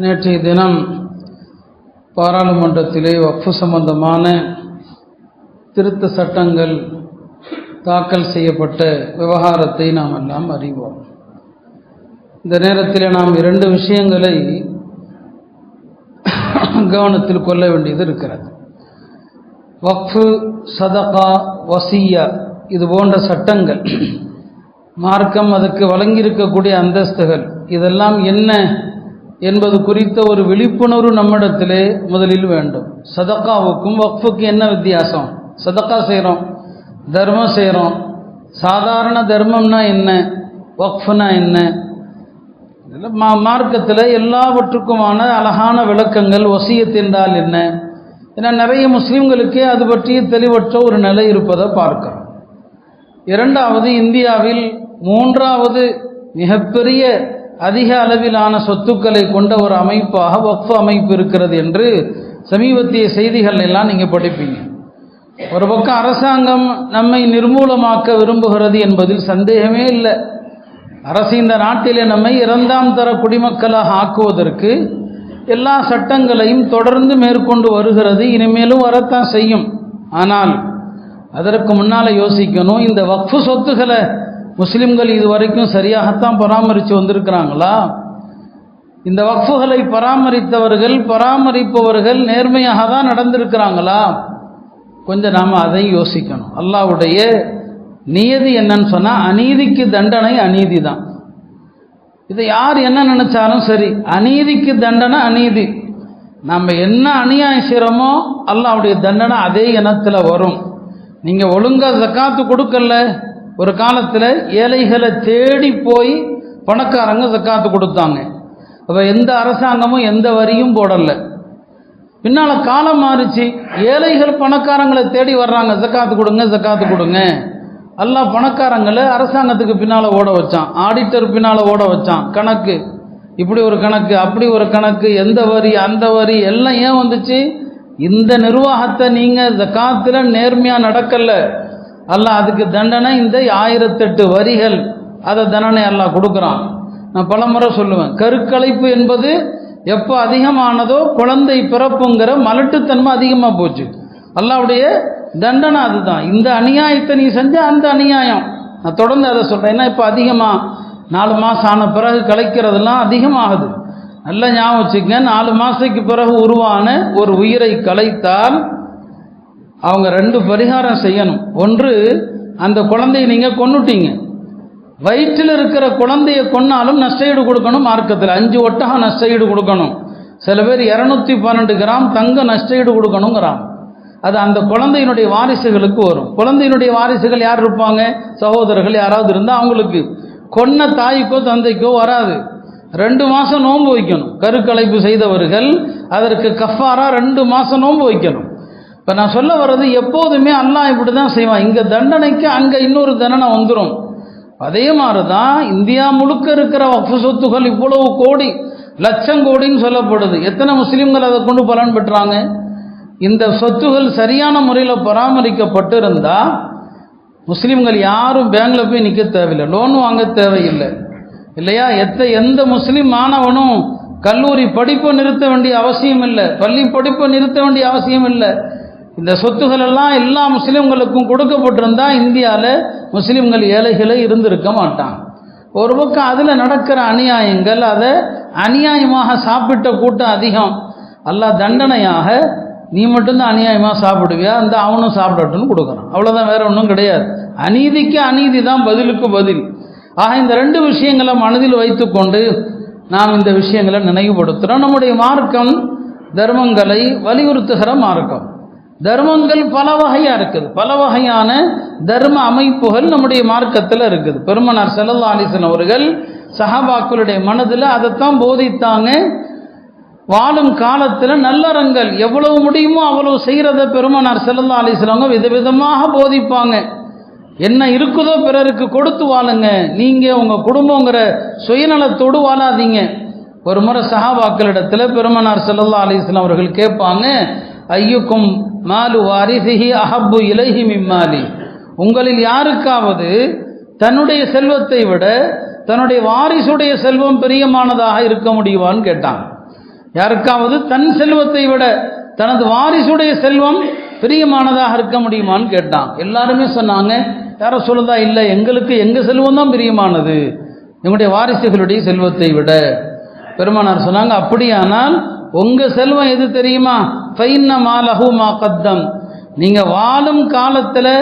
நேற்றைய தினம் பாராளுமன்றத்திலே வக்ஃபு சம்பந்தமான திருத்த சட்டங்கள் தாக்கல் செய்யப்பட்ட விவகாரத்தை நாம் எல்லாம் அறிவோம். இந்த நேரத்தில் நாம் இரண்டு விஷயங்களை கவனத்தில் கொள்ள வேண்டியது இருக்கிறது. வக்ஃபு சதகா வசியா இது போன்ற சட்டங்கள் மார்க்கம் அதுக்கு வழங்கியிருக்கக்கூடிய அந்தஸ்துகள் இதெல்லாம் என்ன என்பது குறித்த ஒரு விழிப்புணர்வு நம்மிடத்திலே முதலில் வேண்டும். சதக்காவுக்கும் வக்ஃபுக்கும் என்ன வித்தியாசம்? சதக்கா செய்கிறோம் தர்மம் செய்கிறோம் சாதாரண தர்மம்னா என்ன? வக்ஃபுனா என்ன? மா மார்க்கத்தில் எல்லாவற்றுக்குமான அழகான விளக்கங்கள் ஒசியத் என்றால் என்ன? ஏன்னா நிறைய முஸ்லீம்களுக்கே அது பற்றி தெளிவற்ற ஒரு நிலை இருப்பதை பார்க்கிறோம். இரண்டாவது இந்தியாவில் மூன்றாவது மிகப்பெரிய அதிக அளவிலான சொத்துக்களை கொண்ட ஒரு அமைப்பாக வக்ஃப் அமைப்பு இருக்கிறது என்று சமீபத்திய செய்திகள் எல்லாம் நீங்கள் படிப்பீங்க. ஒரு பக்கம் அரசாங்கம் நம்மை நிர்மூலமாக்க விரும்புகிறது என்பதில் சந்தேகமே இல்லை. அரசு இந்த நாட்டிலே நம்மை இரண்டாம் தர குடிமக்களாக ஆக்குவதற்கு எல்லா சட்டங்களையும் தொடர்ந்து மேற்கொண்டு வருகிறது இனிமேலும் வரத்தான் செய்யும். ஆனால் அதற்கு முன்னால் யோசிக்கணும் இந்த வக்ஃபு சொத்துக்களை முஸ்லிம்கள் இது வரைக்கும் சரியாகத்தான் பராமரித்து வந்திருக்கிறாங்களா? இந்த வக்ஃபுகளை பராமரித்தவர்கள் பராமரிப்பவர்கள் நேர்மையாக தான் நடந்திருக்கிறாங்களா? கொஞ்சம் நாம் அதை யோசிக்கணும். அல்லாவுடைய நியதி என்னன்னு சொன்னால் அநீதிக்கு தண்டனை அநீதி தான் இதை யார் என்ன நினச்சாலும் சரி அநீதிக்கு தண்டனை அநீதி. நம்ம என்ன அநியாயம் செய்கிறோமோ அல்லாவுடைய தண்டனை அதே இனத்தில் வரும். நீங்கள் ஒழுங்காக ஜக்காத்து கொடுக்கல ஒரு காலத்தில் ஏழைகளை தேடி போய் பணக்காரங்க ஜக்காத்து கொடுத்தாங்க. அப்போ எந்த அரசாங்கமும் எந்த வரியும் போடலை. பின்னால் காலம் மாறிச்சு. ஏழைகள் பணக்காரங்களை தேடி வர்றாங்க. ஜக்காத்து கொடுங்க ஜக்காத்து கொடுங்க. எல்லாம் பணக்காரங்களை அரசாங்கத்துக்கு பின்னால் ஓட வச்சான். ஆடிட்டர் பின்னால் ஓட வச்சான். கணக்கு. இப்படி ஒரு கணக்கு அப்படி ஒரு கணக்கு எந்த வரி அந்த வரி எல்லாம் ஏன் வந்துச்சு? இந்த நிர்வாகத்தை நீங்கள் ஜக்காத்தில் நேர்மையாக நடக்கலை. அல்லாஹ் அதுக்கு தண்டனை இந்த ஆயிரத்தெட்டு வரிகள். அதை தண்டனை எல்லாம் கொடுக்குறான். நான் பலமுறை சொல்லுவேன் கருக்கலைப்பு என்பது எப்போ அதிகமானதோ குழந்தை பிறப்புங்கிற மலட்டுத்தன்மை அதிகமாக போச்சு. அல்லாவுடைய தண்டனை அதுதான். இந்த அநியாயத்தை நீ செஞ்ச அந்த அநியாயம். நான் தொடர்ந்து அதை சொல்கிறேன் ஏன்னா இப்போ அதிகமாக நாலு மாதம் ஆன பிறகு கலைக்கிறதெல்லாம் அதிகமாகுது. நல்லா ஞாபகம் வச்சுக்கங்க நாலு மாதத்துக்கு பிறகு உருவான ஒரு உயிரை கலைத்தால் அவங்க ரெண்டு பரிகாரம் செய்யணும். ஒன்று அந்த குழந்தையை நீங்கள் கொண்டுட்டீங்க வயிற்றில் இருக்கிற குழந்தைய கொன்னாலும் நஷ்டஈடு கொடுக்கணும் மார்க்கத்தில். அஞ்சு ஒட்டகம் நஷ்டஈடு கொடுக்கணும். சில பேர் இரநூத்தி பன்னெண்டு கிராம் தங்க நஷ்டஈடு கொடுக்கணுங்கிறான் அது அந்த குழந்தையினுடைய வாரிசுகளுக்கு வரும். குழந்தையினுடைய வாரிசுகள் யார் இருப்பாங்க? சகோதரர்கள் யாராவது இருந்தால் அவங்களுக்கு. கொன்ன தாய்க்கோ தந்தைக்கோ வராது. ரெண்டு மாதம் நோன்பு வைக்கணும். கருக்கலைப்பு செய்தவர்கள் அதற்கு கஃபாரா ரெண்டு மாதம் நோன்பு வைக்கணும். இப்போ நான் சொல்ல வர்றது எப்போதுமே அல்லாஹ் இப்படி தான் செய்வான். இங்கே தண்டனைக்கு அங்கே இன்னொரு தண்டனை வந்துடும் அதே மாதிரி தான் இந்தியா முழுக்க இருக்கிற வக்ஃபு சொத்துகள் இவ்வளவு கோடி லட்சம் கோடின்னு சொல்லப்படுது. எத்தனை முஸ்லீம்கள் அதை கொண்டு பலன் பெற்றாங்க? இந்த சொத்துகள் சரியான முறையில் பராமரிக்கப்பட்டு இருந்தால் முஸ்லீம்கள் யாரும் பேங்கில் போய் நிற்க தேவையில்லை. லோன் வாங்க தேவையில்லை. இல்லையா? எத்த எந்த முஸ்லீம் மாணவனும் கல்லூரி படிப்பை நிறுத்த வேண்டிய அவசியம் இல்லை. பள்ளி படிப்பை நிறுத்த வேண்டிய அவசியம் இல்லை. இந்த சொத்துகள் எல்லாம் எல்லா முஸ்லீம்களுக்கும் கொடுக்கப்பட்டிருந்தா இந்தியாவில் முஸ்லீம்கள் ஏழைகளே இருந்திருக்க மாட்டான் ஒரு பக்கம் அதில் நடக்கிற அநியாயங்கள் அதை அநியாயமாக சாப்பிட்ட கூட்டம் அதிகம். எல்லாம் தண்டனையாக நீ மட்டும்தான் அநியாயமாக சாப்பிடுவியா? அந்த அவனும் சாப்பிடட்டும்னு கொடுக்குறான். அவ்வளோதான் வேற ஒன்றும் கிடையாது. அநீதிக்கு அநீதி தான் பதிலுக்கு பதில். ஆக இந்த ரெண்டு விஷயங்களை மனதில் வைத்துக்கொண்டு நாம் இந்த விஷயங்களை நினைவுபடுத்துகிறோம் நம்முடைய மார்க்கம் தர்மங்களை வலியுறுத்துகிற மார்க்கம். தர்மங்கள் பல வகையாக இருக்குது. பல வகையான தர்ம அமைப்புகள் நம்முடைய மார்க்கத்தில் இருக்குது. பெருமனார் செல்லல்லா அலிசன் அவர்கள் சஹாபாக்களுடைய மனதில் அதைத்தான் போதித்தாங்க. வாழும் காலத்தில் நல்லறங்கள் எவ்வளவு முடியுமோ அவ்வளவு செய்கிறத பெருமனார் செல்லல்லா அலிஸ்லாங்க விதவிதமாக போதிப்பாங்க. என்ன இருக்குதோ பிறருக்கு கொடுத்து வாழுங்க. நீங்கள் உங்கள் குடும்பங்கிற சுயநலத்தோடு வாழாதீங்க. ஒரு முறை சஹாபாக்களிடத்தில் பெருமனார் செல்லல்லா அலிஸ்லாம் அவர்கள் கேட்பாங்க ஐயுக்கும் மாலு வாரிசிஹி அஹப்பு இலஹி மிம்மாலி. உங்களில் யாருக்காவது தன்னுடைய செல்வத்தை விட தன்னுடைய வாரிசுடைய செல்வம் பிரியமானதாக இருக்க முடியுமான்னு கேட்டான். யாருக்காவது தன் செல்வத்தை விட தனது வாரிசுடைய செல்வம் பிரியமானதாக இருக்க முடியுமான்னு கேட்டான். எல்லாருமே சொன்னாங்க யார சொல்லுதா இல்லை எங்களுக்கு எங்கள் செல்வம் தான் பிரியமானது? எங்களுடைய வாரிசுகளுடைய செல்வத்தை விட. பெருமானார் சொன்னாங்க அப்படியானால் உங்கள் செல்வம் எது தெரியுமா? ஃபைன்ன மாலஹு மா கத்தம். நீங்கள் வாழும் காலத்தில்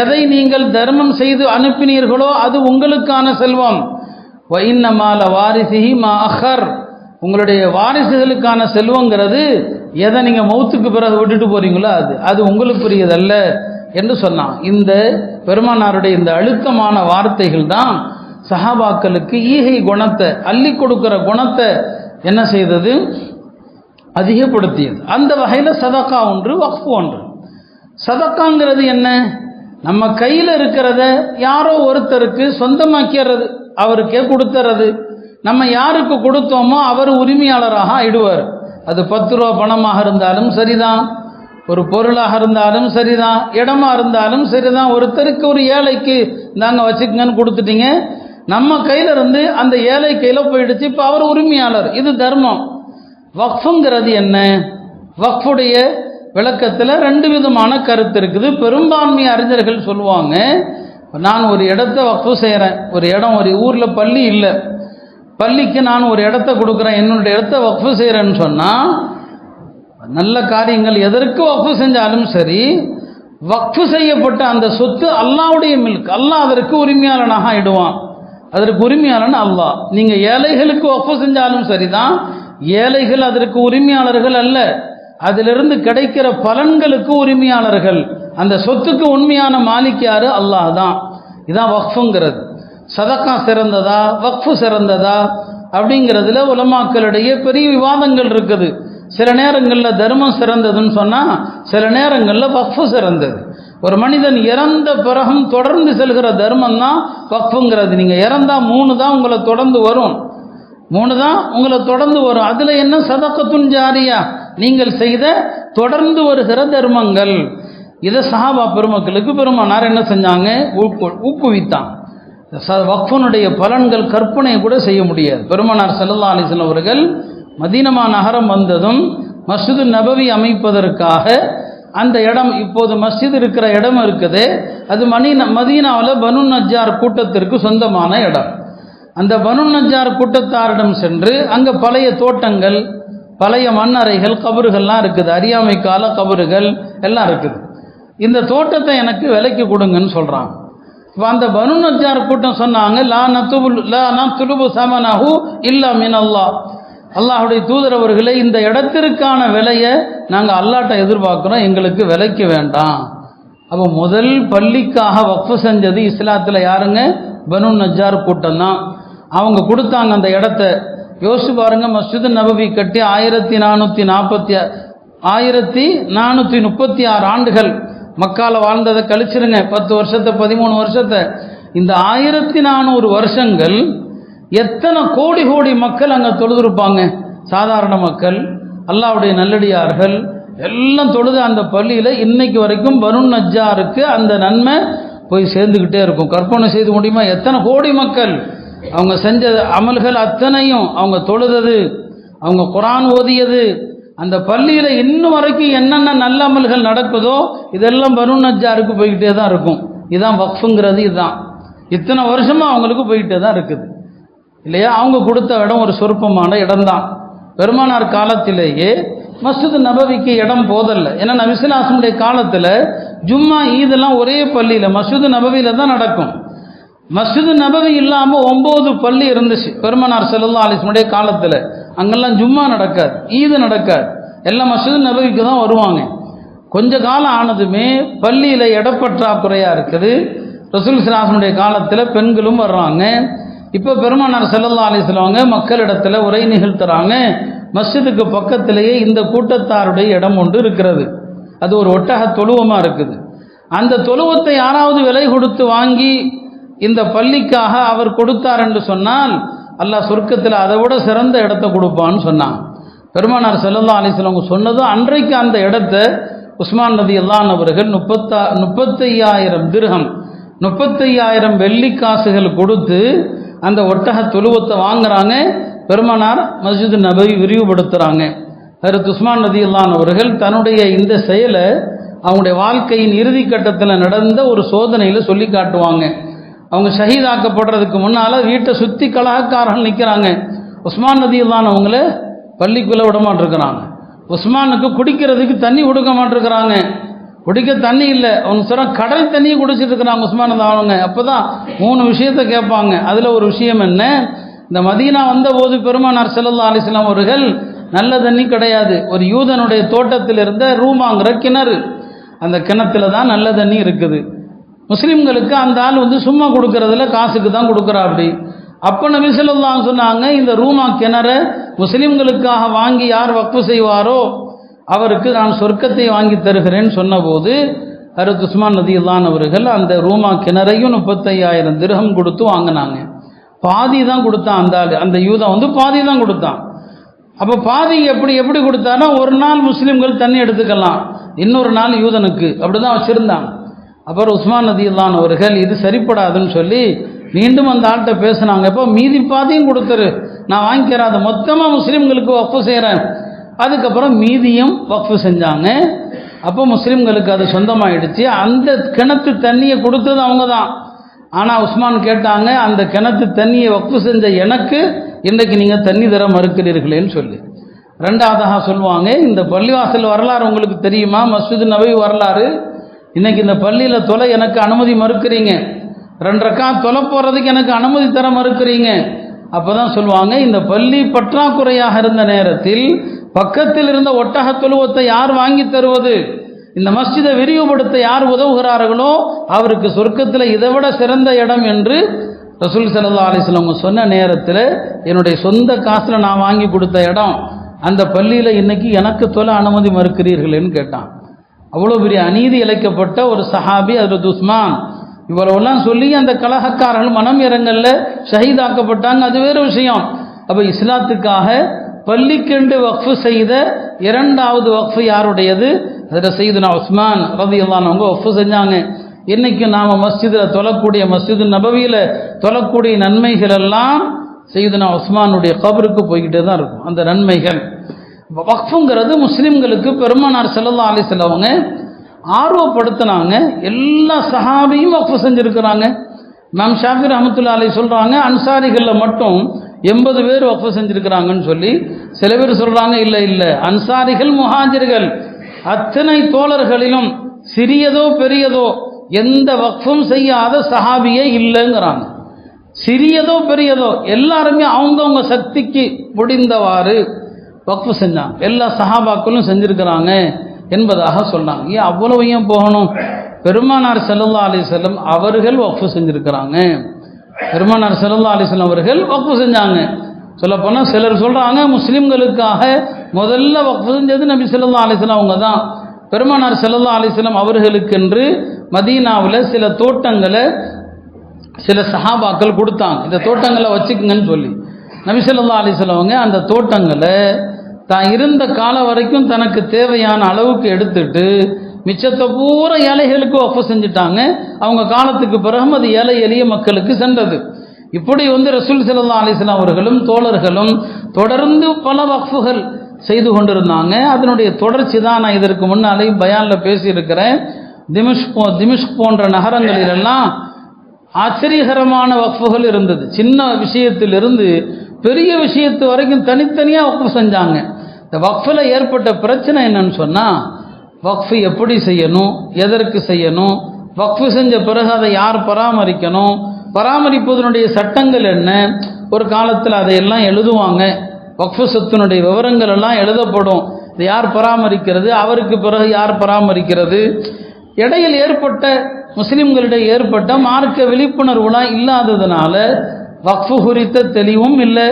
எதை நீங்கள் தர்மம் செய்து அனுப்பினீர்களோ அது உங்களுக்கான செல்வம். வைன்ன மால வாரிசிஹி மா அஹர். உங்களுடைய வாரிசுகளுக்கான செல்வங்கிறது எதை நீங்கள் மௌத்துக்கு பிறகு விட்டுட்டு போகிறீங்களோ அது. அது உங்களுக்குரியதல்ல என்று சொன்னான். இந்த பெருமானாருடைய இந்த அழுத்தமான வார்த்தைகள் தான் சஹாபாக்களுக்கு ஈகை குணத்தை அள்ளி கொடுக்கிற குணத்தை என்ன செய்தது? அதிகப்படுத்தியது. அந்த வகையில் சதக்கா ஒன்று வக்ஃபு ஒன்று. சதக்காங்கிறது என்ன? நம்ம கையில் இருக்கிறத யாரோ ஒருத்தருக்கு சொந்தமாக்கிறது அவருக்கே கொடுத்துறது. நம்ம யாருக்கு கொடுத்தோமோ அவர் உரிமையாளராக ஆயிடுவார். அது பத்து ரூபா பணமாக இருந்தாலும் சரிதான் ஒரு பொருளாக இருந்தாலும் சரிதான் இடமா இருந்தாலும் சரிதான். ஒருத்தருக்கு ஒரு ஏழைக்கு இந்தாங்க வச்சுக்கங்கன்னு கொடுத்துட்டீங்க நம்ம கையில இருந்து அந்த ஏழை கையில போயிடுச்சு. இப்போ அவர் உரிமையாளர் இது தர்மம். வக்ஃபுங்கிறது என்ன? வக்ஃபுடைய விளக்கத்தில் ரெண்டு விதமான கருத்து இருக்குது. பெரும்பான்மை அறிஞர்கள் சொல்லுவாங்க நான் ஒரு இடத்த வக்ஃபு செய்கிறேன் ஒரு இடம் ஒரு ஊரில் பள்ளி இல்லை. பள்ளிக்கு நான் ஒரு இடத்த கொடுக்குறேன். என்னுடைய இடத்த வக்ஃபு செய்கிறேன்னு சொன்னால் நல்ல காரியங்கள் எதற்கு வக்ஃபு செஞ்சாலும் சரி வக்ஃபு செய்யப்பட்ட அந்த சொத்து அல்லாவுடைய மில்க். அல்லாஹ் அதற்கு உரிமையாளனாக ஆயிடுவான். அதற்கு உரிமையாளன் அல்லாஹ். நீங்கள் ஏழைகளுக்கு வக்ஃபு செஞ்சாலும் சரிதான். ஏழைகள் அதற்கு உரிமையாளர்கள் அல்ல. அதிலிருந்து கிடைக்கிற பலன்களுக்கு உரிமையாளர்கள். அந்த சொத்துக்கு உண்மையான மாலிக் யாரு? அல்லாஹ் தான். இதான் வக்ஃபுங்கிறது. சதக்கா சிறந்ததா? வக்ஃபு சிறந்ததா? அப்படிங்கிறதுல உலமாக்களிடையே பெரிய விவாதங்கள் இருக்குது. சில நேரங்களில் தர்மம் சிறந்ததுன்னு சொன்னால் சில நேரங்களில் வக்ஃபு சிறந்தது. ஒரு மனிதன் இறந்த பிறகும் தொடர்ந்து செல்கிற தர்மம் தான் வக்ஃபுங்கிறது. நீங்கள் இறந்தால் மூணு தான் உங்களை தொடர்ந்து வரும். மூணு தான் உங்களை தொடர்ந்து வரும். அதில் என்ன சதக்கத்துன் ஜாரியா? நீங்கள் செய்த தொடர்ந்து வருகிற தர்மங்கள் இதை சஹாபா பெருமக்களுக்கு பெருமானார் என்ன செஞ்சாங்க? ஊக்கு ஊக்குவித்தான். வக்ஃபனுடைய பலன்கள் கற்பனை கூட செய்ய முடியாது. பெருமானார் செல்லல்லா அலிசன் அவர்கள் மதீனமா நகரம் வந்ததும் மஸ்ஜிது நபவி அமைப்பதற்காக அந்த இடம் இப்போது மஸ்ஜித் இருக்கிற இடம் இருக்குது. அது மணி மதீனாவில் பனு நஜார் கூட்டத்திற்கு சொந்தமான இடம். அந்த பனு நஜார் கூட்டத்தாரிடம் சென்று அங்கே பழைய தோட்டங்கள் பழைய மண்ணறைகள் கபறுகள்லாம் இருக்குது. அறியாமை கால கபறுகள் எல்லாம் இருக்குது. இந்த தோட்டத்தை எனக்கு விலைக்கு கொடுங்கன்னு சொல்கிறாங்க இப்போ அந்த பனு நஜ்ஜார் கூட்டம் சொன்னாங்க லா நத்துபுல் லா நத்துலுபு சமனஹு இல்லா மின் அல்லாஹ் அல்லாஹுடைய தூதரவர்களே இந்த இடத்திற்கான விலையை நாங்கள் அல்லாட்ட எதிர்பார்க்குறோம் எங்களுக்கு விலைக்கு வேண்டாம். அப்போ முதல் பள்ளிக்காக வக்ஃபு செஞ்சது இஸ்லாத்தில் யாருங்க? பனு நஜார் கூட்டம் தான். அவங்க கொடுத்தாங்க அந்த இடத்த. யோசிச்சு பாருங்க மஸ்ஜிது நபவி கட்டி ஆயிரத்தி நானூற்றி நாற்பத்தி ஆயிரத்தி நானூற்றி முப்பத்தி ஆறு ஆண்டுகள் மக்கால வாழ்ந்ததை கழிச்சிருங்க. பத்து வருஷத்தை பதிமூணு வருஷத்தை. இந்த ஆயிரத்தி நானூறு வருஷங்கள் எத்தனை கோடி கோடி மக்கள் அங்கே தொழுதுருப்பாங்க? சாதாரண மக்கள் அல்லாவுடைய நல்லடியார்கள் எல்லாம் தொழுது அந்த பள்ளியில் இன்னைக்கு வரைக்கும் வருண் நஜ்ஜாருக்கு அந்த நன்மை போய் சேர்ந்துக்கிட்டே இருக்கும். கற்பனை செய்து முடியுமா? எத்தனை கோடி மக்கள் அவங்க செஞ்ச அமல்கள் அத்தனையும் அவங்க தொழுதது அவங்க குரான் ஓதியது அந்த பள்ளியில் இன்னும் வரைக்கும் என்னென்ன நல்ல அமல்கள் நடக்குதோ இதெல்லாம் பருண் நஜ்ஜாருக்கு போய்கிட்டே தான் இருக்கும். இதுதான் வக்ஃபுங்கிறது இதுதான் இத்தனை வருஷமாக அவங்களுக்கு போய்கிட்டே தான் இருக்குது. இல்லையா? அவங்க கொடுத்த இடம் ஒரு சொற்பமான இடம்தான். பெருமானார் காலத்திலேயே மஸ்ஜித் நபவிக்கு இடம் போதல்ல. ஏன்னா நபிசுலாசனுடைய காலத்தில் ஜும்மா ஈதெல்லாம் ஒரே பள்ளியில் மஸ்ஜித் நபவியில் தான் நடக்கும். மஸ்ஜிது நபவி இல்லாமல் ஒம்பது பள்ளி இருந்துச்சு. பெருமனார் செல்லா அலிஸ்முடைய காலத்தில். அங்கெல்லாம் ஜும்மா நடக்காது ஈது நடக்காது. எல்லாம் மஸ்ஜிது நபவிக்கு தான் வருவாங்க. கொஞ்ச காலம் ஆனதுமே பள்ளியில் இடப்பற்றாக்குறையாக இருக்குது. ரசூல் சிலாசனுடைய காலத்தில் பெண்களும் வர்றாங்க. இப்போ பெருமானார் செல்லல்லா அலிஸ்லவங்க மக்களிடத்தில் உரை நிகழ்த்துறாங்க. மஸ்ஜிதுக்கு பக்கத்திலேயே இந்த கூட்டத்தாருடைய இடம் ஒன்று இருக்கிறது. அது ஒரு ஒட்டக தொழுவமாக இருக்குது. அந்த தொழுவத்தை யாராவது விலை கொடுத்து வாங்கி இந்த பள்ளிக்காக அவர் கொடுத்தார் என்று சொன்னால் அல்லாஹ் சொர்க்கத்தில் அதை விட சிறந்த இடத்த கொடுப்பான்னு சொன்னான் பெருமானார் செல்லல்லா அலிஸ்லவங்க சொன்னதும் அன்றைக்கு அந்த இடத்த உஸ்மான் நதி அல்லான் அவர்கள் முப்பத்தா முப்பத்தையாயிரம் திருகம் முப்பத்தையாயிரம் வெள்ளி காசுகள் கொடுத்து அந்த ஒட்டக தொழுவத்தை வாங்குறாங்க. பெருமானார் மஸ்ஜித் நபை விரிவுபடுத்துகிறாங்க ஹரத் உஸ்மான் நதியுல்லான் அவர்கள் தன்னுடைய இந்த செயலை அவங்களுடைய வாழ்க்கையின் இறுதி கட்டத்தில் நடந்த ஒரு சோதனையில் சொல்லி காட்டுவாங்க. அவங்க ஷஹீதாக்கப்படுறதுக்கு முன்னால் வீட்டை சுற்றி கலகக்காரர்கள் நிற்கிறாங்க உஸ்மான் நதியுல்லான் அவங்கள பள்ளிக்குள்ளே விட மாட்டிருக்கிறாங்க. உஸ்மானுக்கு குடிக்கிறதுக்கு தண்ணி கொடுக்க மாட்டிருக்கிறாங்க. குடிக்க தண்ணி இல்லை. அவங்க சொல்ற கடல் தண்ணியை குடிச்சிட்டு இருக்கிறாங்க உஸ்மான் அவங்க. அப்போ தான் மூணு விஷயத்த கேட்பாங்க. அதில் ஒரு விஷயம் என்ன? இந்த மதீனா வந்தபோது பெருமானார் செல்லல்லா அலிஸ்லாம் அவர்கள் நல்ல தண்ணி கிடையாது. ஒரு யூதனுடைய தோட்டத்தில் இருந்த ரூமாங்கிற கிணறு. அந்த கிணத்துல தான் நல்ல தண்ணி இருக்குது. முஸ்லீம்களுக்கு அந்த ஆள் வந்து சும்மா கொடுக்கறதுல காசுக்கு தான் கொடுக்குறா அப்படி. அப்போ நபி ஸல்லல்லாஹு சொன்னாங்க இந்த ரூமா கிணற முஸ்லீம்களுக்காக வாங்கி யார் வக்ஃபு செய்வாரோ அவருக்கு நான் சொர்க்கத்தை வாங்கி தருகிறேன்னு சொன்னபோது ஹரத் உஸ்மான் நதியுல்லான் அவர்கள் அந்த ரூமா கிணறையும் முப்பத்தையாயிரம் திருகம் கொடுத்து வாங்கினாங்க. பாதி தான் கொடுத்தான் அந்த ஆள். அந்த யூதம் வந்து பாதி தான் கொடுத்தான். அப்போ பாதி எப்படி எப்படி கொடுத்தானா ஒரு நாள் முஸ்லீம்கள் தண்ணி எடுத்துக்கலாம். இன்னொரு நாள் யூதனுக்கு. அப்படி தான் வச்சுருந்தாங்க. அப்புறம் உஸ்மான் நதியுல்லான் அவர்கள் இது சரிப்படாதுன்னு சொல்லி மீண்டும் அந்த ஆள்கிட்ட பேசுனாங்க. இப்போ மீதி பாதியும் கொடுத்துரு. நான் வாங்கிக்கிறேன். அதை மொத்தமாக முஸ்லீம்களுக்கு வக்ஃபு செய்கிறேன் அதுக்கப்புறம் மீதியும் வக்ஃபு செஞ்சாங்க. அப்போ முஸ்லீம்களுக்கு அது சொந்தமாயிடுச்சு. அந்த கிணத்து தண்ணியை கொடுத்தது அவங்க தான். ஆனால் உஸ்மான் கேட்டாங்க அந்த கிணத்து தண்ணியை வக்ஃபு செஞ்ச எனக்கு இன்றைக்கு நீங்கள் தண்ணி தர மறுக்கிறீர்களேன்னு சொல்லி. ரெண்டாவதாக சொல்லுவாங்க இந்த பள்ளிவாசல் வரலாறு உங்களுக்கு தெரியுமா? மஸ்ஜித் நபி வரலாறு. இன்னைக்கு இந்த பள்ளியில் தொலை எனக்கு அனுமதி மறுக்கிறீங்க. ரெண்டரைக்கா தொலை போகிறதுக்கு எனக்கு அனுமதி தர மறுக்கிறீங்க. அப்போ தான் சொல்லுவாங்க இந்த பள்ளி பற்றாக்குறையாக இருந்த நேரத்தில் பக்கத்தில் இருந்த ஒட்டக தொழுவத்தை யார் வாங்கி தருவது? இந்த மஸ்ஜிதை விரிவுபடுத்த யார் உதவுகிறார்களோ அவருக்கு சொர்க்கத்தில் இதை விட சிறந்த இடம் என்று ரசூல் சல்லா அலிஸ்லம் சொன்ன நேரத்தில் என்னுடைய சொந்த காசில் நான் வாங்கி கொடுத்த இடம். அந்த பள்ளியில் இன்னைக்கு எனக்கு தொலை அனுமதி மறுக்கிறீர்களேன்னு கேட்டான். அவ்வளோ பெரிய அநீதி இழைக்கப்பட்ட ஒரு சஹாபி அதில் உஸ்மான். இவ்வளவெல்லாம் சொல்லி அந்த கலகக்காரர்கள் மனம் இறங்கல்ல ஷஹீதாக்கப்பட்டாங்க. அது வேறு விஷயம். அப்போ இஸ்லாத்துக்காக பள்ளிக்கெண்டு வக்ஃபு செய்த இரண்டாவது வக்ஃபு யாருடையது? அதில் செய்துனா உஸ்மான் ரதி அவங்க வக்ஃபு செஞ்சாங்க. இன்னைக்கு நாம் மஸ்ஜிதில் தொழக்கூடிய மஸ்ஜிது நபவியில் தொழக்கூடிய நன்மைகள் எல்லாம் செய்துனா உஸ்மானுடைய கபருக்கு போய்கிட்டே தான் இருக்கும். அந்த நன்மைகள். வக்ஃபுங்கிறது முஸ்லீம்களுக்கு பெருமானார் செல்லல்லா அலி செல்லவங்க ஆர்வப்படுத்தினாங்க. எல்லா சஹாபியும் வக்ஃபு செஞ்சுருக்கிறாங்க. மேம் ஷாஃபி ரஹமத்துல்லா அலி சொல்கிறாங்க அன்சாரிகளில் மட்டும் எண்பது பேர் வக்ஃபு செஞ்சுருக்கிறாங்கன்னு சொல்லி சில பேர் சொல்கிறாங்க இல்லை இல்லை அன்சாரிகள் முஹாஜிர்கள். அத்தனை தோழர்களிலும் சிறியதோ பெரியதோ எந்த வக்ஃபும் செய்யாத சஹாபியே இல்லைங்கிறாங்க. சிறியதோ பெரியதோ எல்லாருமே அவங்கவுங்க சக்திக்கு முடிந்தவாறு வக்ஃபு செஞ்சாங்க எல்லா சஹாபாக்களும் செஞ்சுருக்கிறாங்க என்பதாக சொன்னாங்க ஏன் அவ்வளவு ஏன் போகணும்? பெருமானார் செல்லல்லா அலி செல்லம் அவர்கள் வக்ஃபு செஞ்சுருக்கிறாங்க. பெருமானார் செல்லல்லா அலி செல்லம் அவர்கள் வக்ஃபு செஞ்சாங்க. சொல்லப்போனால் சிலர் சொல்கிறாங்க முஸ்லீம்களுக்காக முதல்ல வக்ஃபு செஞ்சது நபி செல்லல்லா அலிஸ்லாம் அவங்க தான் பெருமானார் செல்லல்லா அலிஸ்லாம் அவர்களுக்கென்று மதீனாவில் சில தோட்டங்களை சில சஹாபாக்கள் கொடுத்தாங்க. இந்த தோட்டங்களை வச்சுக்குங்கன்னு சொல்லி. நபி ஸல்லல்லாஹு அலைஹி அந்த தோட்டங்களை தான் இருந்த காலம் வரைக்கும் தனக்கு தேவையான அளவுக்கு எடுத்துட்டு மிச்சத்தை பூரா ஏழைகளுக்கு ஒஃப செஞ்சுட்டாங்க. அவங்க காலத்துக்கு பிறகும் அது ஏழை எளிய மக்களுக்கு சென்றது. இப்படி வந்து ரசூல் ஸல்லல்லாஹு அலிஸ்லாம் அவர்களும் தோழர்களும் தொடர்ந்து பல வக்ஃபுகள் செய்து கொண்டிருந்தாங்க. அதனுடைய தொடர்ச்சி தான் நான் இதற்கு முன்னாலே பயானில் பேசியிருக்கிறேன். திமிஷ் போ திமிஷ்க் போன்ற நகரங்களிலெல்லாம் ஆச்சரியகரமான வக்ஃபுகள் இருந்தது. சின்ன விஷயத்திலிருந்து பெரிய விஷயத்து வரைக்கும் தனித்தனியாக வக்ஃபு செஞ்சாங்க. இந்த வக்ஃபில் ஏற்பட்ட பிரச்சனை என்னன்னு சொன்னால் வக்ஃபு எப்படி செய்யணும் எதற்கு செய்யணும் வக்ஃபு செஞ்ச பிறகு அதை யார் பராமரிக்கணும் பராமரிப்பதனுடைய சட்டங்கள் என்ன ஒரு காலத்தில் அதையெல்லாம் எழுதுவாங்க. வக்ஃபு சொத்தினுடைய விவரங்கள் எல்லாம் எழுதப்படும். இது யார் பராமரிக்கிறது அவருக்கு பிறகு யார் பராமரிக்கிறது? இடையில் ஏற்பட்ட முஸ்லீம்களிடையே ஏற்பட்ட மார்க்க விழிப்புணர்வுலாம் இல்லாததுனால வக்ஃபு குறித்த தெளிவும் இல்லை.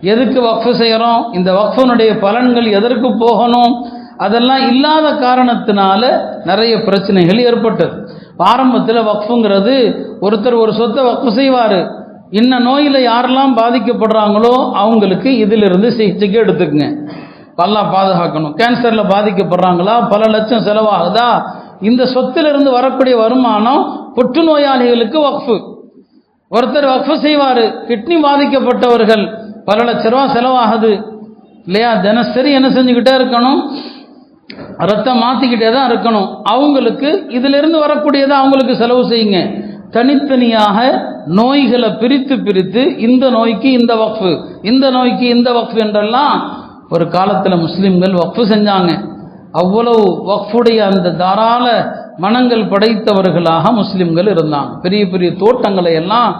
எதுக்கு வக்ஃபு செய்கிறோம் இந்த வக்ஃபனுடைய பலன்கள் எதற்கு போகணும்? அதெல்லாம் இல்லாத காரணத்தினால நிறைய பிரச்சனைகள் ஏற்பட்டது. ஆரம்பத்தில் வக்ஃபுங்கிறது ஒருத்தர் ஒரு சொத்தை வக்ஃபு செய்வார். இன்ன நோயில் யாரெல்லாம் பாதிக்கப்படுறாங்களோ அவங்களுக்கு இதிலிருந்து சிகிச்சைக்கு எடுத்துக்குங்க. நல்லா பாதுகாக்கணும். கேன்சரில் பாதிக்கப்படுறாங்களா? பல லட்சம் செலவாகுதா? இந்த சொத்திலிருந்து வரக்கூடிய வருமானம் புற்றுநோயாளிகளுக்கு வக்ஃபு. ஒருத்தர் வக்ஃபு செய்வார். கிட்னி பாதிக்கப்பட்டவர்கள். பல லட்ச ரூபா செலவாகுது. இல்லையா? தினசரி என்ன செஞ்சுக்கிட்டே இருக்கணும்? ரத்தம் மாற்றிக்கிட்டே தான் இருக்கணும். அவங்களுக்கு இதிலிருந்து வரக்கூடியதை அவங்களுக்கு செலவு செய்யுங்க. தனித்தனியாக நோய்களை பிரித்து பிரித்து இந்த நோய்க்கு இந்த வக்ஃபு இந்த நோய்க்கு இந்த வக்ஃபு என்றெல்லாம் ஒரு காலத்தில் முஸ்லீம்கள் வக்ஃபு செஞ்சாங்க. அவ்வளவு வக்ஃபுடைய அந்த தாராள மனங்கள் படைத்தவர்களாக முஸ்லீம்கள் இருந்தாங்க. பெரிய பெரிய தோட்டங்களை எல்லாம்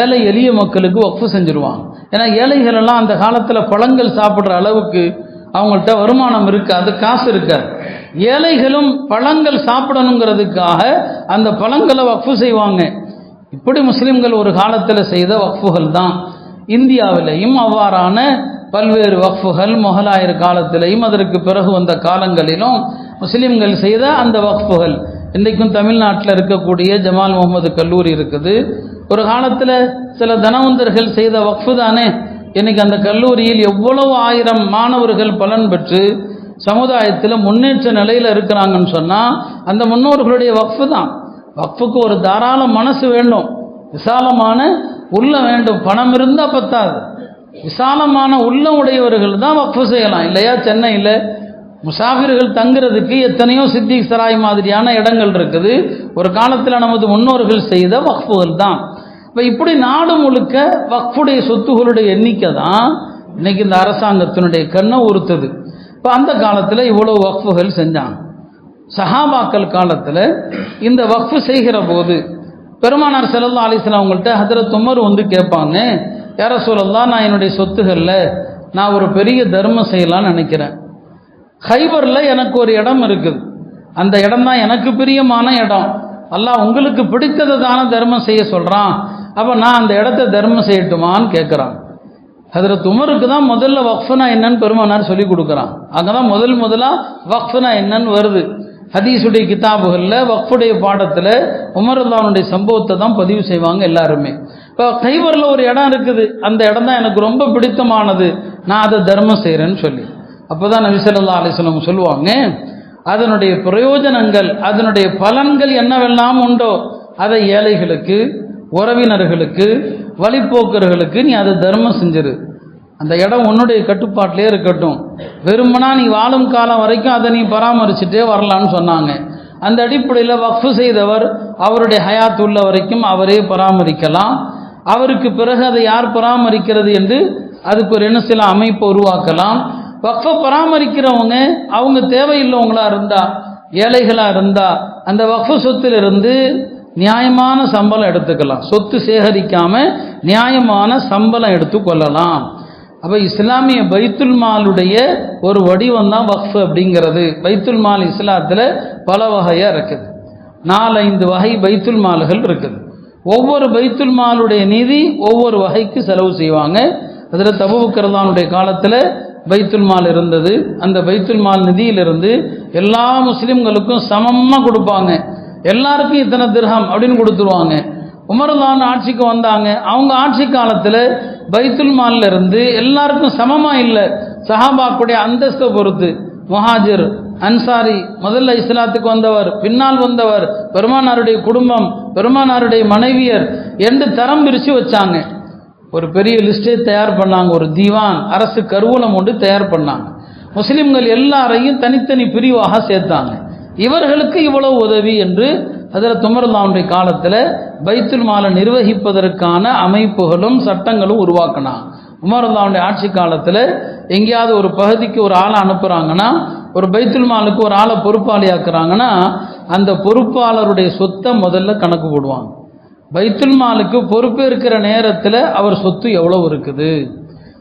ஏழை எளிய மக்களுக்கு வக்ஃபு செஞ்சுருவாங்க. ஏன்னா ஏழைகள் எல்லாம் அந்த காலத்தில் பழங்கள் சாப்பிட்ற அளவுக்கு அவங்கள்ட்ட வருமானம் இருக்காது காசு இருக்காது ஏழைகளும் பழங்கள் சாப்பிடணுங்கிறதுக்காக அந்த பழங்களை வக்ஃபு செய்வாங்க. இப்படி முஸ்லிம்கள் ஒரு காலத்தில் செய்த வக்ஃபுகள் தான். இந்தியாவிலையும் அவ்வாறான பல்வேறு வக்ஃபுகள் முகலாயர் காலத்திலையும் அதற்கு பிறகு வந்த காலங்களிலும் முஸ்லிம்கள் செய்த அந்த வக்ஃபுகள். இன்றைக்கும் தமிழ்நாட்டில் இருக்கக்கூடிய ஜமால் முகமது கல்லூரி இருக்குது. ஒரு காலத்தில் சில தனவந்தர்கள் செய்த வக்ஃபு தானே இன்றைக்கி அந்த கல்லூரியில் எவ்வளவு ஆயிரம் மாணவர்கள் பலன் பெற்று சமுதாயத்தில் முன்னேற்ற நிலையில் இருக்கிறாங்கன்னு சொன்னால் அந்த முன்னோர்களுடைய வக்ஃபு தான் வக்ஃபுக்கு ஒரு தாராள மனசு வேண்டும். விசாலமான உள்ள வேண்டும். பணம் இருந்தால் பத்தாது. விசாலமான உள்ளம் உடையவர்கள் தான் வக்ஃபு செய்யலாம். இல்லையா? சென்னையில் முசாஃபிர்கள் தங்குறதுக்கு எத்தனையோ சித்தி சராய் மாதிரியான இடங்கள் இருக்குது. ஒரு காலத்தில் நமது முன்னோர்கள் செய்த வக்ஃபுகள் தான். இப்போ இப்படி நாடு முழுக்க வக்ஃபுடைய சொத்துகளுடைய எண்ணிக்கை தான் இன்னைக்கு இந்த அரசாங்கத்தினுடைய கண்ணை உறுத்துது. இப்போ அந்த காலத்தில் இவ்வளோ வக்ஃபுகள் செஞ்சாங்க. சஹாபாக்கள் காலத்தில் இந்த வக்ஃபு செய்கிற போது பெருமானார் செல்லா அலிஸ்லாம் அவங்கள்ட்ட ஹதரத் உமர் வந்து கேட்பாங்க யார சொல்லலாம் நான் என்னுடைய சொத்துகளில் நான் ஒரு பெரிய தர்மம் செய்யலாம்னு நினைக்கிறேன். ஹைபரில் எனக்கு ஒரு இடம் இருக்குது. அந்த இடம் தான் எனக்கு பிரியமான இடம். அல்லாஹ் உங்களுக்கு பிடித்ததை தானே தர்மம் செய்ய சொல்கிறான் அப்போ நான் அந்த இடத்த தர்மம் செய்யட்டுமான்னு கேட்குறான் அதில் துமருக்கு தான் முதல்ல வக்ஃபுனா என்னன்னு பெருமானார் சொல்லி கொடுக்குறான். அங்கே தான் முதல் முதலாக வக்ஃபுனா என்னன்னு வருது. ஹதீஸுடைய கிதாபுகளில் வக்ஃபுடைய பாடத்தில் உமருல்லாவுடைய சம்பவத்தை தான் பதிவு செய்வாங்க எல்லாருமே. இப்போ கைவரில் ஒரு இடம் இருக்குது. அந்த இடம் தான் எனக்கு ரொம்ப பிடித்தமானது. நான் அதை தர்மம் செய்கிறேன்னு சொல்லி. அப்போ தான் நபிசல்லா அலிஸ்லம் சொல்லுவாங்க அதனுடைய பிரயோஜனங்கள் அதனுடைய பலன்கள் என்னவெல்லாம் உண்டோ அதை ஏழைகளுக்கு உறவினர்களுக்கு வழிப்போக்கர்களுக்கு நீ அதை தர்மம் செஞ்சிரு. அந்த இடம் உன்னுடைய கட்டுப்பாட்டிலே இருக்கட்டும். வெறுமனா நீ வாழும் காலம் வரைக்கும் அதை நீ பராமரிச்சுட்டே வரலான்னு சொன்னாங்க. அந்த அடிப்படையில் வக்ஃபு செய்தவர் அவருடைய ஹயாத் உள்ள வரைக்கும் அவரே பராமரிக்கலாம். அவருக்கு பிறகு அதை யார் பராமரிக்கிறது என்று அதுக்கு ஒரு என்ன சில அமைப்பை உருவாக்கலாம். வக்ஃபை பராமரிக்கிறவங்க அவங்க தேவையில்லவங்களா இருந்தா ஏழைகளாக இருந்தா அந்த வக்ஃபு சொத்திலிருந்து நியாயமான சம்பளம் எடுத்துக்கலாம். சொத்து சேகரிக்காம நியாயமான சம்பளம் எடுத்துக்கொள்ளலாம் அப்போ இஸ்லாமிய பைத்துல் மாலுடைய ஒரு வடிவம் தான் வக்ஃப் அப்படிங்கிறது. பைத்துல் மால் இஸ்லாத்தில் பல வகையாக இருக்குது. நாலஞ்சு வகை பைத்துல் மால்கள் இருக்குது. ஒவ்வொரு பைத்துல் மாலுடைய நிதி ஒவ்வொரு வகைக்கு செலவு செய்வாங்க. அதில் தபுக்கரதானுடைய காலத்தில் பைத்துல் மால் இருந்தது. அந்த பைத்துல் மால் நிதியிலிருந்து எல்லா முஸ்லீம்களுக்கும் சமமாக கொடுப்பாங்க. எல்லாருக்கும் இத்தனை திரகம் அப்படின்னு கொடுத்துருவாங்க. உமர்தான் ஆட்சிக்கு வந்தாங்க. அவங்க ஆட்சி காலத்தில் பைத்துல் மாலில் இருந்து எல்லாருக்கும் சமமாக இல்லை. சஹாபாக்குடைய அந்தஸ்தை பொறுத்து. முஹாஜிர் அன்சாரி முதல்ல இஸ்லாத்துக்கு வந்தவர் பின்னால் வந்தவர் பெருமானாருடைய குடும்பம் பெருமானாருடைய மனைவியர் என்று தரம் பிரித்து வச்சாங்க. ஒரு பெரிய லிஸ்டே தயார் பண்ணாங்க. ஒரு தீவான் அரசு கருவூலம் ஒன்று தயார் பண்ணாங்க. முஸ்லிம்கள் எல்லாரையும் தனித்தனி பிரிவாக சேர்த்தாங்க. இவர்களுக்கு இவ்வளவு உதவி என்று அதில் துமர்லாவுடைய காலத்தில் பைத்துல் மாலை நிர்வகிப்பதற்கான அமைப்புகளும் சட்டங்களும் உருவாக்கினாங்க. உமருல்லாவுடைய ஆட்சி காலத்தில் எங்கேயாவது ஒரு பகுதிக்கு ஒரு ஆளை அனுப்புகிறாங்கன்னா ஒரு பைத்துல் மாலுக்கு ஒரு ஆளை பொறுப்பாளி ஆக்குறாங்கன்னா அந்த பொறுப்பாளருடைய சொத்தை முதல்ல கணக்கு போடுவாங்க. பைத்துல் மாலுக்கு இருக்கிற நேரத்தில் அவர் சொத்து எவ்வளோ இருக்குது?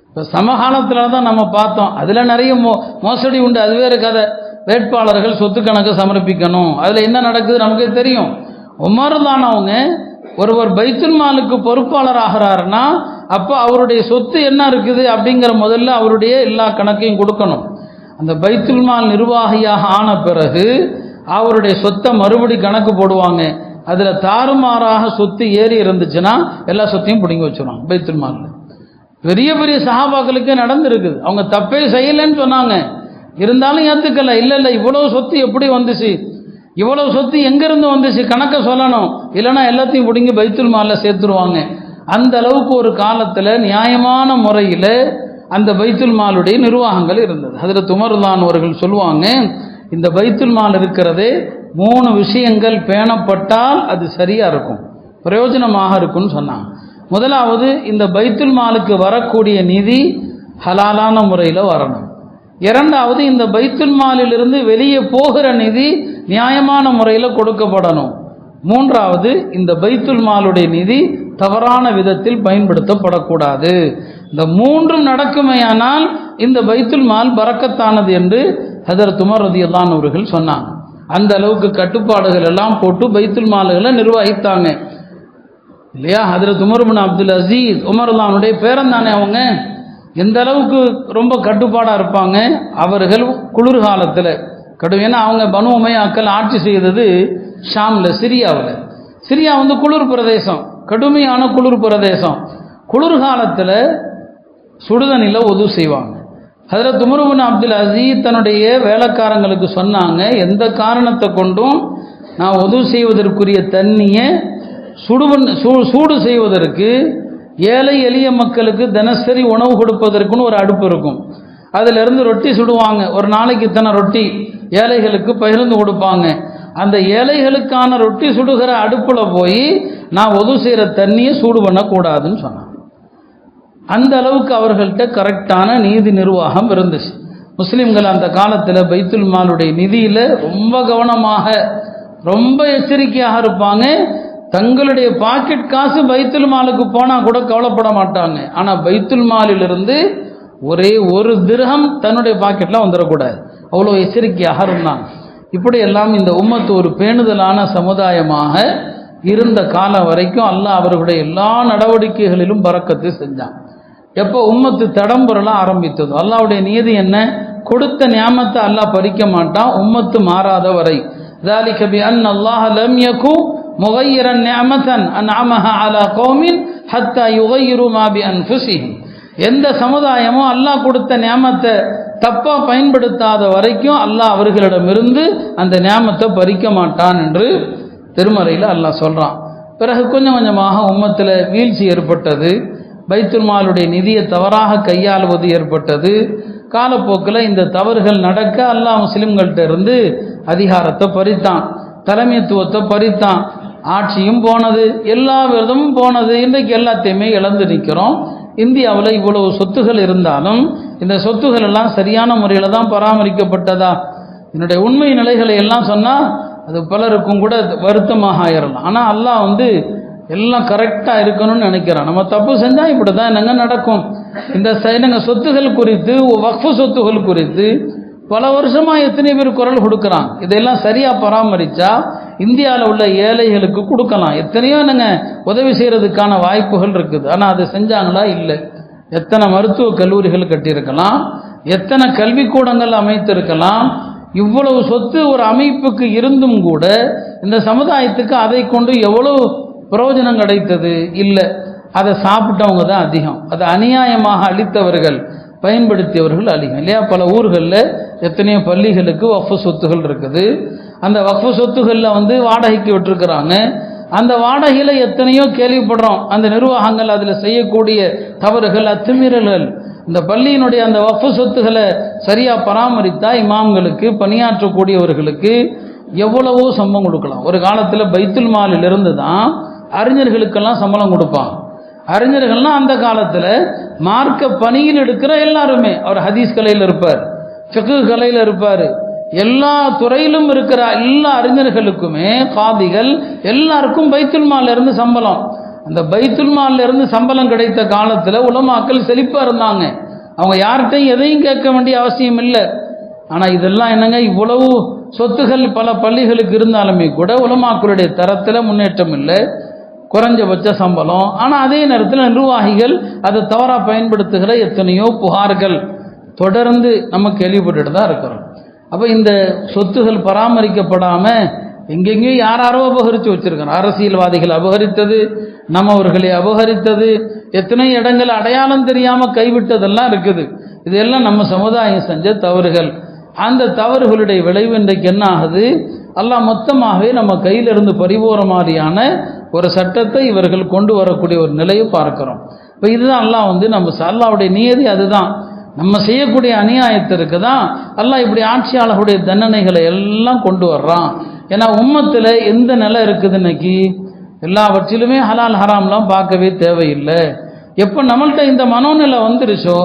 இப்போ சமகாலத்தில் தான் நம்ம பார்த்தோம். அதில் நிறைய மோ மோசடி உண்டு. அது வேறு கதை வேட்பாளர்கள் சொத்து கணக்கு சமர்ப்பிக்கணும். அதில் என்ன நடக்குது நமக்கு தெரியும். உமர்தானவங்க ஒருவர் பைத்துல் மாலுக்கு பொறுப்பாளர் ஆகிறாருன்னா அப்போ அவருடைய சொத்து என்ன இருக்குது அப்படிங்கிற முதல்ல அவருடைய எல்லா கணக்கையும் கொடுக்கணும். அந்த பைத்துல் மால் நிர்வாகியாக ஆன பிறகு அவருடைய சொத்தை மறுபடி கணக்கு போடுவாங்க. அதில் தாறுமாறாக சொத்து ஏறி இருந்துச்சுன்னா எல்லா சொத்தையும் பிடுங்கி வச்சுருவாங்க பைத்துல் மாலில் பெரிய பெரிய சஹாபாக்களுக்கே நடந்திருக்குது. அவங்க தப்பே செய்யலைன்னு சொன்னாங்க. இருந்தாலும் ஏற்றுக்கல இல்லை இல்லை இவ்வளோ சொத்து எப்படி வந்துச்சு? இவ்வளோ சொத்து எங்கேருந்து வந்துச்சு? கணக்கை சொல்லணும். இல்லைன்னா எல்லாத்தையும் பிடுங்கி பைத்துல் மாலில் சேர்த்துருவாங்க. அந்த அளவுக்கு ஒரு காலத்தில் நியாயமான முறையில் அந்த பைத்துல் மாலுடைய நிர்வாகங்கள் இருந்தது. அதில் துமர்தான் அவர்கள் சொல்லுவாங்க இந்த பைத்துல் மால் இருக்கிறதே மூணு விஷயங்கள் பேணப்பட்டால் அது சரியாக இருக்கும். பிரயோஜனமாக இருக்கும்னு சொன்னாங்க. முதலாவது இந்த பைத்துல் மாலுக்கு வரக்கூடிய நிதி ஹலாலான முறையில் வரணும். இரண்டாவது இந்த பைத்துல் மாலிலிருந்து வெளியே போகிற நிதி நியாயமான முறையில் கொடுக்கப்படணும். மூன்றாவது இந்த பைத்துல் மாலுடைய நிதி தவறான விதத்தில் பயன்படுத்தப்படக்கூடாது. இந்த மூன்றும் நடக்குமேயானால் இந்த பைத்துல் மால் பறக்கத்தானது என்று ஹதர் துமர் ரதியல்லான் அவர்கள் சொன்னாங்க. அந்த அளவுக்கு கட்டுப்பாடுகள் எல்லாம் போட்டு பைத்துல் மாலுகளை நிர்வகித்தாங்க. இல்லையா? அதில் துமர்பின் அப்துல் அசீஸ் உமர்லானுடைய பேரன் தானே அவங்க. எந்த அளவுக்கு ரொம்ப கட்டுப்பாடாக இருப்பாங்க? அவர்கள் குளிர்காலத்தில். கடும் ஏன்னா அவங்க பனு உமையாக்கள் ஆட்சி செய்தது ஷாமில் சிரியாவில். சிரியா வந்து குளிர் பிரதேசம். கடுமையான குளிர் பிரதேசம். குளிர்காலத்தில் சுடுதண்ணில உதவு செய்வாங்க. ஹதரத் துமருபின் அப்துல் அசீஸ் தன்னுடைய வேலைக்காரங்களுக்கு சொன்னாங்க எந்த காரணத்தை கொண்டும் நான் உதவு செய்வதற்குரிய தண்ணியை சுடுவன் சூ சூடு செய்வதற்கு ஏழை எளிய மக்களுக்கு தினசரி உணவு கொடுப்பதற்குன்னு ஒரு அடுப்பு இருக்கும். அதிலிருந்து ரொட்டி சுடுவாங்க. ஒரு நாளைக்கு இத்தனை ரொட்டி ஏழைகளுக்கு பகிர்ந்து கொடுப்பாங்க. அந்த ஏழைகளுக்கான ரொட்டி சுடுகிற அடுப்பில் போய் நான் உதவு செய்கிற தண்ணியை சூடு பண்ணக்கூடாதுன்னு சொன்னாங்க. அந்த அளவுக்கு அவர்கள்ட்ட கரெக்டான நீதி நிர்வாகம் இருந்துச்சு. முஸ்லீம்கள் அந்த காலத்தில் பைத்துல் மாலுடைய நிதியில் ரொம்ப கவனமாக ரொம்ப எச்சரிக்கையாக இருப்பாங்க. தங்களுடைய பாக்கெட் காசு பைத்துல் மாலுக்கு போனால் கூட கவலைப்பட மாட்டாங்க. ஆனால் பைத்துல் மாலிலிருந்து ஒரே ஒரு திரகம் தன்னுடைய பாக்கெட்டில் வந்துடக்கூடாது. அவ்வளோ எச்சரிக்கையாக இருந்தாங்க. இப்படி எல்லாம் இந்த உம்மத்து ஒரு பேணுதலான சமுதாயமாக இருந்த காலம் வரைக்கும் அல்லாஹ் அவர்களுடைய எல்லா நடவடிக்கைகளிலும் பறக்கத்து செஞ்சான். எப்போ உம்மத்து தடம்புரல ஆரம்பித்ததோ அல்லாவுடைய நியதி என்ன கொடுத்த ஞாமத்தை அல்லாஹ் பறிக்க மாட்டான் உம்மத்து மாறாத வரை ذلك بأن الله لم يكن مغيرا نعمة أنعمها على قوم حتى يغيروا ما بأنفسهم எந்த சமுதாயமும் அல்லாஹ் கொடுத்த ஞாமத்தை தப்பா பயன்படுத்தாத வரைக்கும் அல்லாஹ் அவர்களிடமிருந்து அந்த ஞாமத்தை பறிக்க மாட்டான் என்று திருமறையில் அல்லாஹ் சொல்றான் பிறகு கொஞ்சம் கொஞ்சமாக உம்மத்தில் வீழ்ச்சி ஏற்பட்டது பைத்துல்மாலுடைய நிதியை தவறாக கையாளுவது ஏற்பட்டது. காலப்போக்கில் இந்த தவறுகள் நடக்க அல்லாஹ் முஸ்லிம்கள்கிட்ட இருந்து அதிகாரத்தை பறித்தான் தலைமைத்துவத்தை பறித்தான். ஆட்சியும் போனது எல்லா விதமும் போனது. இன்றைக்கு எல்லாத்தையுமே இழந்து நிற்கிறோம். இந்தியாவில் இவ்வளவு சொத்துகள் இருந்தாலும் இந்த சொத்துகள் எல்லாம் சரியான முறையில் தான் பராமரிக்கப்பட்டதா? என்னுடைய உண்மை நிலைகளை எல்லாம் சொன்னால் அது பலருக்கும் கூட வருத்தமாக ஆயிடலாம் ஆனால் அல்லாஹ் வந்து எல்லாம் கரெக்டாக இருக்கணும்னு நினைக்கிறான். நம்ம தப்பு செஞ்சால் இப்படி தான் என்னங்க நடக்கும்? இந்த சைனங்க சொத்துகள் குறித்து வக்ஃபு சொத்துகள் குறித்து பல வருஷமாக எத்தனை பேர் குரல் கொடுக்குறான்? இதெல்லாம் சரியாக பராமரித்தா இந்தியாவில் உள்ள ஏழைகளுக்கு கொடுக்கலாம். எத்தனையோ என்னங்க உதவி செய்கிறதுக்கான வாய்ப்புகள் இருக்குது. ஆனால் அதை செஞ்சாங்களா? இல்லை. எத்தனை மருத்துவ கல்லூரிகள் கட்டியிருக்கலாம்? எத்தனை கல்விக்கூடங்கள் அமைத்திருக்கலாம்? இவ்வளவு சொத்து ஒரு அமைப்புக்கு இருந்தும் கூட இந்த சமுதாயத்துக்கு அதை கொண்டு எவ்வளவு பிரயோஜனம் கிடைத்தது இல்லை. அதை சாப்பிட்டவங்க தான் அதிகம். அதை அநியாயமாக அளித்தவர்கள் பயன்படுத்தியவர்கள் அதிகம். இல்லையா? பல ஊர்களில் எத்தனையோ பள்ளிகளுக்கு வக்ஃபு சொத்துகள் இருக்குது. அந்த வக்ஃபு சொத்துகளில் வந்து வாடகைக்கு விட்டுருக்குறாங்க. அந்த வாடகையில் எத்தனையோ கேள்விப்படுறோம். அந்த நிர்வாகங்கள் அதில் செய்யக்கூடிய தவறுகள் அத்துமீறல்கள். இந்த பள்ளியினுடைய அந்த வக்ஃபு சொத்துகளை சரியாக பராமரித்தா இமாம்களுக்கு பணியாற்றக்கூடியவர்களுக்கு எவ்வளவோ சம்பவம் கொடுக்கலாம். ஒரு காலத்தில் பைத்துல் மாலிலிருந்து தான் அறிஞர்களுக்கெல்லாம் சம்பளம் கொடுப்பான். அறிஞர்கள்லாம் அந்த காலத்தில் மார்க்க பணியில் எடுக்கிற எல்லாருமே அவர் ஹதீஸ் கலையில் இருப்பார் ஃபிகு கலையில் இருப்பார். எல்லா துறையிலும் இருக்கிற எல்லா அறிஞர்களுக்குமே காதிகள் எல்லாருக்கும் பைத்துல்மால இருந்து சம்பளம். அந்த பைத்துல்மால இருந்து சம்பளம் கிடைத்த காலத்தில் உலமாக்கள் செழிப்பாக இருந்தாங்க. அவங்க யார்கிட்டையும் எதையும் கேட்க வேண்டிய அவசியம் இல்லை. ஆனால் இதெல்லாம் என்னங்க இவ்வளவு சொத்துகள் பல பள்ளிகளுக்கு இருந்தாலுமே கூட உலமாக்களுடைய தரத்தில் முன்னேற்றம் இல்லை. குறைஞ்சபட்ச சம்பளம். ஆனால் அதே நேரத்தில் நிர்வாகிகள் அதை தவறாக பயன்படுத்துகிற எத்தனையோ புகார்கள் தொடர்ந்து நம்ம கேள்விப்பட்டுட்டு தான் இருக்கிறோம். அப்போ இந்த சொத்துகள் பராமரிக்கப்படாமல் எங்கெங்கேயும் யாராரோ அபகரித்து வச்சிருக்கிறோம் அரசியல்வாதிகள் அபகரித்தது நம்மவர்களை அபகரித்தது எத்தனை இடங்கள் அடையாளம் தெரியாமல் கைவிட்டதெல்லாம் இருக்குது. இதெல்லாம் நம்ம சமுதாயம் செஞ்ச தவறுகள். அந்த தவறுகளுடைய விளைவு இன்றைக்கு என்ன ஆகுது? எல்லாம் மொத்தமாகவே நம்ம கையிலிருந்து பறிபோகிற மாதிரியான ஒரு சட்டத்தை இவர்கள் கொண்டு வரக்கூடிய ஒரு நிலையை பார்க்குறோம். இப்போ இதுதான் அல்லாஹ் வந்து நம்ம அல்லாவுடைய நியதி அதுதான். நம்ம செய்யக்கூடிய அநியாயத்திற்கு தான் அல்லாஹ் இப்படி ஆட்சியாளர்களுடைய தண்டனைகளை எல்லாம் கொண்டு வர்றான். ஏன்னா உம்மத்தில் எந்த நிலை இருக்குது இன்னைக்கு? எல்லாவற்றிலுமே ஹலால் ஹராம்லாம் பார்க்கவே தேவையில்லை. எப்போ நம்மள்கிட்ட இந்த மனோநிலை வந்துருச்சோ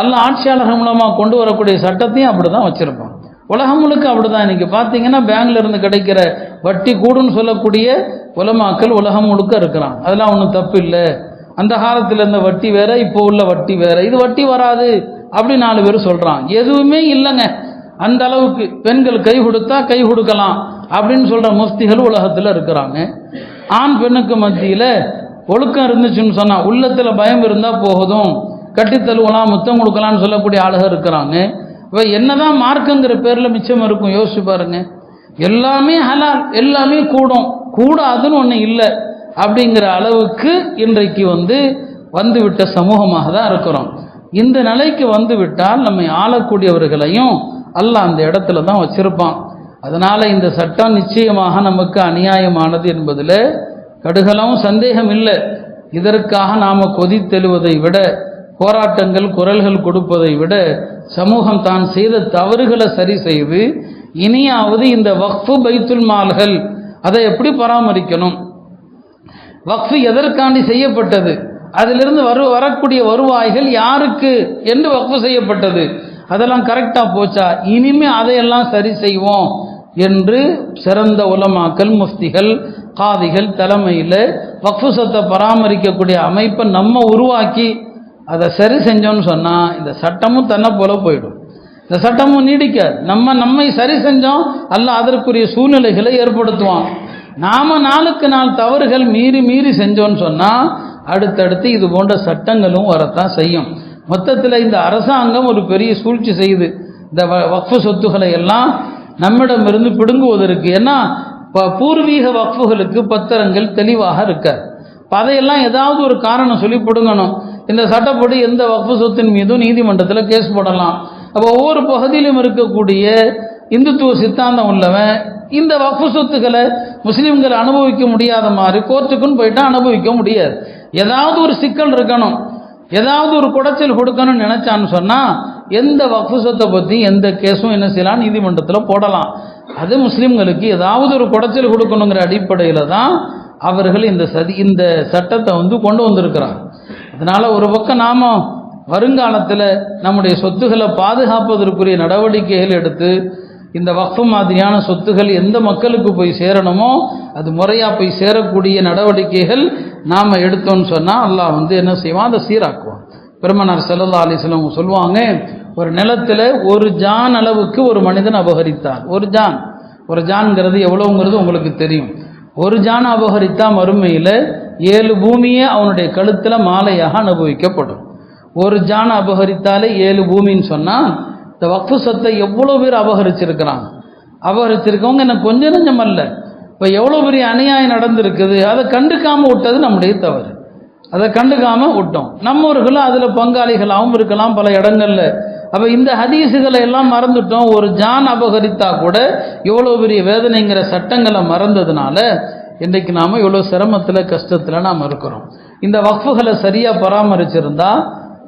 அல்ல ஆட்சியாளர்கள் மூலமாக கொண்டு வரக்கூடிய சட்டத்தையும் அப்படி தான் வச்சுருப்பான். உலகம் முழுக்க அப்படிதான். இன்னைக்கு இன்றைக்கி பார்த்தீங்கன்னா பேங்க்ல இருந்து கிடைக்கிற வட்டி கூடுன்னு சொல்லக்கூடிய உலமாக்கள் உலகம் முழுக்க இருக்கிறான். அதெல்லாம் ஒன்றும் தப்பு இல்லை. அந்த காலத்தில் இருந்த வட்டி வேற இப்போ உள்ள வட்டி வேற. இது வட்டி வராது அப்படி நாலு பேர் சொல்கிறான் எதுவுமே இல்லைங்க. அந்த அளவுக்கு பெண்கள் கை கொடுத்தா கை கொடுக்கலாம் அப்படின்னு சொல்கிற முஸ்திகள் உலகத்தில் இருக்கிறாங்க. ஆண் பெண்ணுக்கு மத்தியில் ஒழுக்கம் இருந்துச்சுன்னு சொன்னால் உள்ளத்தில் பயம் இருந்தால் போகுதும் கட்டி தழுவலாம் முத்தம் கொடுக்கலாம்னு சொல்லக்கூடிய ஆளுக இருக்கிறாங்க. இப்போ என்னதான் மார்க்குங்கிற பேரில் மிச்சம் இருக்கும் யோசிச்சு பாருங்க. எல்லாமே ஹலால் எல்லாமே கூடும். கூடாதுன்னு ஒன்று இல்லை. அப்படிங்கிற அளவுக்கு இன்றைக்கு வந்து வந்துவிட்ட சமூகமாக தான் இருக்கிறோம். இந்த நிலைக்கு வந்து விட்டால் நம்மை ஆளக்கூடியவர்களையும் அல்லாஹ் அந்த இடத்துல தான் வச்சிருப்பான். அதனால இந்த சட்டம் நிச்சயமாக நமக்கு அநியாயமானது என்பதில் கடுகளவும் சந்தேகம் இல்லை. இதற்காக நாம் கொதித்தெழுவதை விட போராட்டங்கள் குரல்கள் கொடுப்பதை விட சமூகம் தான் செய்த தவறுகளை சரி செய்து இனியாவது இந்த வக்ஃபு பைத்துல் மால்கள் அதை எப்படி பராமரிக்கணும்? வக்ஃபு எதற்காண்டி செய்யப்பட்டது? அதிலிருந்து வரு வரக்கூடிய வருவாய்கள் யாருக்கு என்று வக்ஃபு செய்யப்பட்டது? அதெல்லாம் கரெக்டாக போச்சா? இனிமே அதையெல்லாம் சரி செய்வோம் என்று சிறந்த உலமாக்கல் முஃப்திகள் காதிகள் தலைமையில் வக்ஃபு சத்தை பராமரிக்கக்கூடிய அமைப்பை நம்ம உருவாக்கி அதை சரி செஞ்சோன்னு சொன்னால் இந்த சட்டமும் தன்னை போல போயிடும். இந்த சட்டமும் நீடிக்காது. நம்ம நம்மை சரி செஞ்சோம் அல்ல அதற்குரிய சூழ்நிலைகளை ஏற்படுத்துவான். நாம் நாளுக்கு நாள் தவறுகள் மீறி மீறி செஞ்சோன்னு சொன்னால் அடுத்தடுத்து இது போன்ற சட்டங்களும் வரத்தான் செய்யும். மொத்தத்தில் இந்த அரசாங்கம் ஒரு பெரிய சூழ்ச்சி செய்யுது. இந்த வக்ஃபு சொத்துக்களை எல்லாம் நம்மிடமிருந்து பிடுங்குவதற்கு. ஏன்னா பூர்வீக வக்ஃபுகளுக்கு பத்திரங்கள் தெளிவாக இருக்காது. இப்போ அதையெல்லாம் ஏதாவது ஒரு காரணம் சொல்லி பிடுங்கணும். இந்த சட்டப்படி எந்த வக்ஃபு சொத்தின் மீதும் நீதிமன்றத்தில் கேஸ் போடலாம். அப்போ ஒவ்வொரு பகுதியிலும் இருக்கக்கூடிய இந்துத்துவ சித்தாந்தம் உள்ளவன் இந்த வக்ஃபு சொத்துக்களை முஸ்லீம்கள் அனுபவிக்க முடியாத மாதிரி கோர்ட்டுக்குன்னு போயிட்டா அனுபவிக்க முடியாது. ஏதாவது ஒரு சிக்கல் இருக்கணும். ஏதாவது ஒரு குடைச்சல் கொடுக்கணும்னு நினைச்சான்னு சொன்னால் எந்த வக்ஃபு சொத்தை பற்றி எந்த கேஸும் என்ன செய்யலாம்? நீதிமன்றத்தில் போடலாம். அது முஸ்லீம்களுக்கு ஏதாவது ஒரு குடைச்சல் கொடுக்கணுங்கிற அடிப்படையில் தான் அவர்கள் இந்த சதி இந்த சட்டத்தை வந்து கொண்டு வந்திருக்கிறாங்க. அதனால் ஒரு பக்கம் நாம் வருங்காலத்தில் நம்முடைய சொத்துக்களை பாதுகாப்பதற்குரிய நடவடிக்கைகள் எடுத்து இந்த வக்ஃபு மாதிரியான சொத்துகள் எந்த மக்களுக்கு போய் சேரணுமோ அது முறையாக போய் சேரக்கூடிய நடவடிக்கைகள் நாம் எடுத்தோம்னு சொன்னால் அல்லாஹ் வந்து என்ன செய்வான்? அதை சீராக்குவான். பெருமனார் செல்லல்லா அலிஸ்லம் சொல்லுவாங்க ஒரு நிலத்தில் ஒரு ஜான் அளவுக்கு ஒரு மனிதன் அபகரித்தார். ஒரு ஜான். ஒரு ஜான்ங்கிறது எவ்வளோங்கிறது உங்களுக்கு தெரியும். ஒரு ஜான் அபகரித்தா மறுமையில் ஏழு பூமியே அவனுடைய கழுத்தில் மாலையாக அனுபவிக்கப்படும். ஒரு ஜான் அபகரித்தாலே ஏழு பூமின்னு சொன்னால் இந்த வக்ஃபு சொத்தை எவ்வளோ பேர் அபகரிச்சிருக்கிறாங்க. அபகரிச்சிருக்கவங்க என்ன கொஞ்சம் நஞ்சம் அல்ல. இப்போ எவ்வளோ பெரிய அநியாயம் நடந்திருக்குது அதை கண்டுக்காமல் விட்டது நம்முடைய தவறு. அதை கண்டுக்காமல் விட்டோம். நம்மவர்களும் அதில் பங்காளிகளாகவும் இருக்கலாம் பல இடங்களில். அப்போ இந்த ஹதீஸுகளை எல்லாம் மறந்துட்டோம். ஒரு ஜான் அபகரித்தா கூட இவ்வளோ பெரிய வேதனைங்கிற சட்டங்களை மறந்ததுனால இன்றைக்கு நாம் இவ்வளோ சிரமத்தில் கஷ்டத்தில் நாம் இருக்கிறோம். இந்த வக்ஃபுகளை சரியாக பராமரிச்சிருந்தா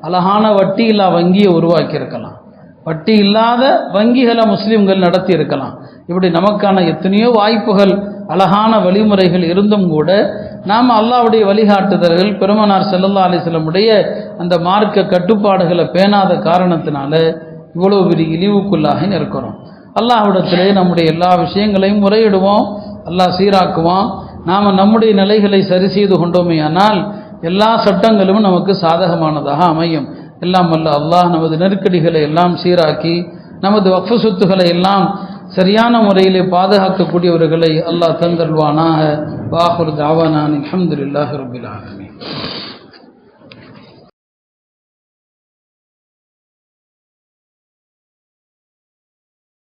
அழகான வட்டி இல்லா வங்கியை உருவாக்கியிருக்கலாம். வட்டி இல்லாத வங்கிகளை முஸ்லீம்கள் நடத்தி இருக்கலாம் இப்படி நமக்கான எத்தனையோ வாய்ப்புகள் அழகான வழிமுறைகள் இருந்தும் கூட நாம் அல்லாவுடைய வழிகாட்டுதல்கள் பெருமனார் செல்லல்லா அலிஸ்லமுடைய அந்த மார்க்க கட்டுப்பாடுகளை பேணாத காரணத்தினால இவ்வளோ பெரிய இழிவுக்குள்ளாக இருக்கிறோம் அல்லாஹ்விடத்திலே நம்முடைய எல்லா விஷயங்களையும் முறையிடுவோம். அல்லாஹ் சீராக்குவான். நாம் நம்முடைய நிலைகளை சரி செய்து கொண்டோமே ஆனால் எல்லா சட்டங்களும் நமக்கு சாதகமானதாக அமையும். எல்லாம் அல்ல அல்லாஹ் நமது நெருக்கடிகளை எல்லாம் சீராக்கி நமது வக்ஃபு சொத்துக்களை எல்லாம் சரியான முறையிலே பாதுகாக்கக்கூடியவர்களை அல்லாஹ் தந்தல்வானாக வாஹுர் தாவானான் அஹமதுல்லாஹ் ரபில்